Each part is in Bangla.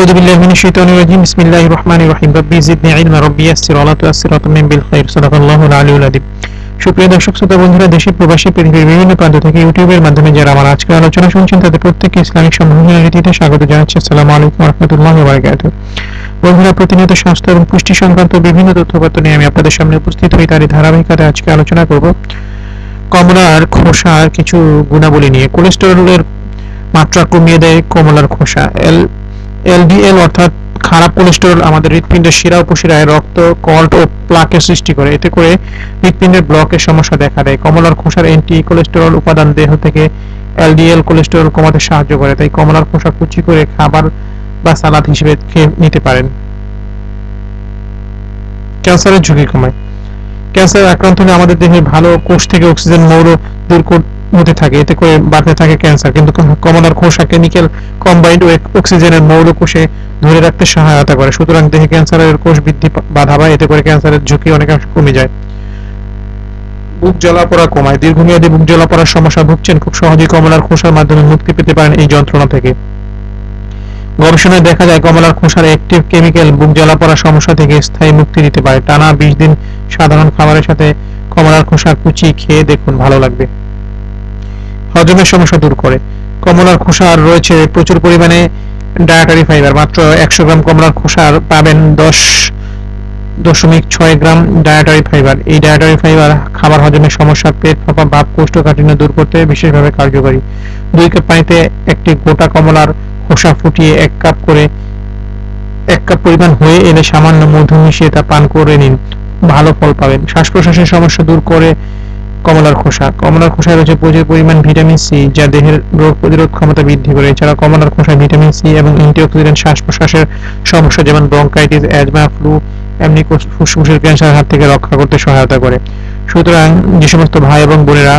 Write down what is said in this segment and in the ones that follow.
আউযু বিল্লাহি মিনাশ শাইতানির রাজিম বিসমিল্লাহির রহমানির রহিম রাব্বি জিদনি ইলমা রাব্বি ইয়াসসির ওয়া লা তুআসসির من بالخير. খাইর الله আলিউল আযীম সুপ্রিয় দর্শক, শ্রোতা বন্ধুরা দেশের প্রবাসী পৃথিবীর বিভিন্ন প্রান্ত থেকে ইউটিউবের মাধ্যমে যারা আমার আজকের আলোচনা শুনছেন, তাদের প্রত্যেকে ইসলামিক সম্ভাবনা রীতিতে স্বাগত জানাচ্ছি। আসসালামু আলাইকুম রহমতুল্লাহ বারকাত বন্ধুরা, প্রতিনিয়ত স্বাস্থ্য এবং পুষ্টি সংক্রান্ত বিভিন্ন তথ্যপত্র নিয়ে আমি আপনাদের সামনে উপস্থিত হই। তারই ধারাবাহিকতায় আজকে আলোচনা করব। কমলার খোসার কিছু গুণাবলী নিয়ে। কোলেস্টেরলের মাত্রা কমিয়ে দেয় কমলার খোসা, এল এলডিএল অর্থাৎ খারাপ কোলেস্টেরল আমাদের হৃৎপিণ্ডের শিরা উপশিরায় রক্ত, কল্ট ও প্লাকের সৃষ্টি করে। এতে করে হৃৎপিণ্ডের ব্লকের সমস্যা দেখা দেয়। কমলার খোসার অ্যান্টি কোলেস্টেরল উপাদান দেহ থেকে এলডিএল কোলেস্টেরল কমাতে সাহায্য করে, তাই কমলার খোসা কুচি করে খাবার বা সালাদ হিসেবে খেয়ে নিতে পারেন। ক্যান্সারের ঝুঁকি কমায়। ক্যান্সার আক্রান্ত হলে আমাদের দেহে ভালো কোষ থেকে অক্সিজেন, মৌল দূর কর- হতে থাকে, এতে করে বাড়তে থাকে ক্যান্সার কিন্তু কমলার খোসা কেমিক্যাল কম্বাইন্ড অক্সিজেনের মৌল কোষে ধরে রাখতে সহায়তা করে। সুতরাং দেহে ক্যান্সারের কোষ বৃদ্ধি বাধা পায়, এতে করে ক্যান্সারের ঝুঁকি অনেকাংশ কমে যায়। বুক জ্বলাপোড়া কমায়। দীর্ঘমেয়াদী বুক জ্বলাপোড়ার সমস্যা ভুগছেন খুব সহজেই কমলার খোসার মাধ্যমে মুক্তি পেতে পারেন এই যন্ত্রণা থেকে। গবেষণায় দেখা যায় কমলার খোসার অ্যাক্টিভ কেমিক্যাল বুক জ্বালাপড়ার সমস্যা থেকে স্থায়ী মুক্তি দিতে পারে। টানা বিশ দিন সাধারণ খাবারের সাথে কমলার খোসা কুচি খেয়ে দেখুন, ভালো লাগবে। হজমের সমস্যা দূর করে। কমলার খোসার রয়েছে প্রচুর পরিমাণে ডায়েটারি ফাইবার। মাত্র একশো গ্রাম কমলার খোসার পাবেন দশ দশমিক ছয় গ্রাম ডায়েটারি ফাইবার। এই ডায়েটারি ফাইবার খাবার হজমের সমস্যা, পেট ফাঁপা, ভাব, কোষ্ঠকাঠিন্য দূর করতে বিশেষভাবে কার্যকরী। দুই কাপ পানিতে একটি গোটা কমলার খোসা ফুটিয়ে এক কাপ করে এক কাপ পরিমাণ হয়ে এলে সামান্য মধু মিশিয়ে তা পান করে নিন। ভালো ফল পাবেন। শ্বাস প্রশ্বাসের সমস্যা দূর করে কমলার খোসা। কমলার খোসায় রয়েছে প্রচুর পরিমাণ ভিটামিন সি, যা দেহের রোগ প্রতিরোধ ক্ষমতা বৃদ্ধি করে। এছাড়া কমলার খোসায় ভিটামিন সি এবং অ্যান্টিঅক্সিডেন্ট শ্বাস প্রশ্বাসের সমস্যা, যেমন ব্রঙ্কাইটিস, অ্যাজমা, ফ্লু, এমনি ফুসফুসের ক্যান্সার হাত থেকে রক্ষা করতে সহায়তা করে। সুতরাং যে সমস্ত ভাই এবং বোনেরা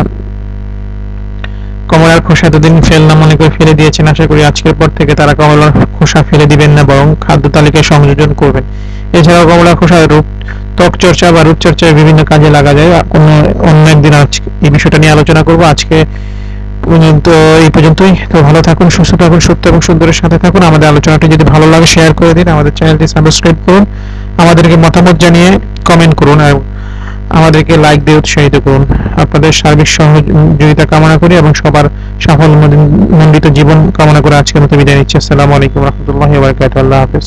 কমলার খোসা এতদিন ফেলনা মনে করে ফেলে দিয়েছেন, আশা করি আজকের পর থেকে তারা কমলার খোসা ফেলে দিবেন না, বরং খাদ্য তালিকায় সংযোজন করবেন। এছাড়াও কমলার খোসা রূপ ত্বক চর্চা বা রূপচর্চায় বিভিন্ন কাজে লাগা যায়। কোনো অন্য একদিন আজকে এই বিষয়টা নিয়ে আলোচনা করব। আজকে পর্যন্ত, এই পর্যন্তই। তো ভালো থাকুন, সুস্থ থাকুন, সত্য এবং সুন্দরের সাথে থাকুন। আমাদের আলোচনাটি যদি ভালো লাগে শেয়ার করে দিন। আমাদের চ্যানেলটি সাবস্ক্রাইব করুন। আমাদেরকে মতামত জানিয়ে কমেন্ট করুন আর আমাদেরকে লাইক দিয়ে উৎসাহিত করুন। আপনাদের সার্বিক সহযোগিতা কামনা করি এবং সবার সাফল্য মণ্ডিত জীবন কামনা করে আজকের মতো বিদায় নিচ্ছি। আসসালামু আলাইকুম রহমতুল্লাহ আল্লাহ হাফেজ।